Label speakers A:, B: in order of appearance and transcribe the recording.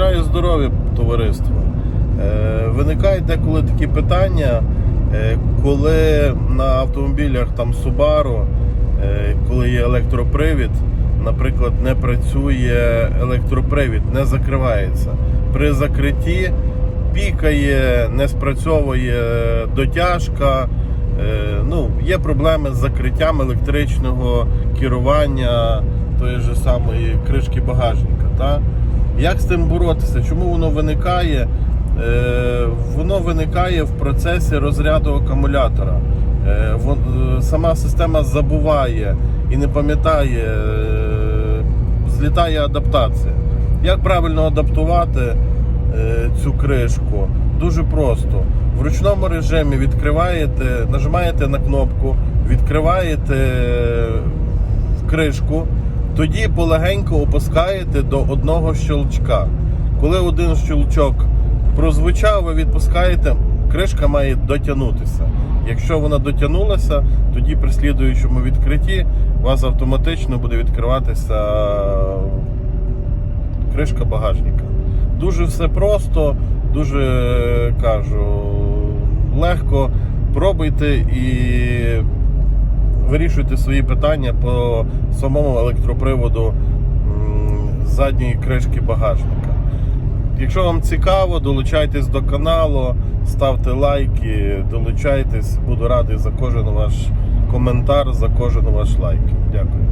A: Бажаю здоров'я, товариство. Е, виникають деколи такі питання, е, коли на автомобілях там Subaru, е, коли є електропривід, наприклад, не працює електропривід, не закривається. При закритті пікає, не спрацьовує дотяжка. Ну, є проблеми з закриттям електричного керування тої ж самої кришки багажника. Та? Як з тим боротися? Чому воно виникає? Е, воно виникає в процесі розряду акумулятора. Е, е, сама система забуває і не пам'ятає, злітає адаптація. Як правильно адаптувати цю кришку? Дуже просто. В ручному режимі відкриваєте, нажимаєте на кнопку, відкриваєте кришку, тоді полегенько опускаєте до одного щелчка. Коли один щелчок прозвучав, ви відпускаєте, кришка має дотягнутися. Якщо вона дотягнулася, тоді при слідуючому відкритті у вас автоматично буде відкриватися кришка багажника. Дуже все просто, дуже кажу, легко. Пробуйте і вирішуйте свої питання по самому електроприводу задньої кришки багажника. Якщо вам цікаво, долучайтесь до каналу, ставте лайки, долучайтесь. Буду радий за кожен ваш коментар, за кожен ваш лайк. Дякую.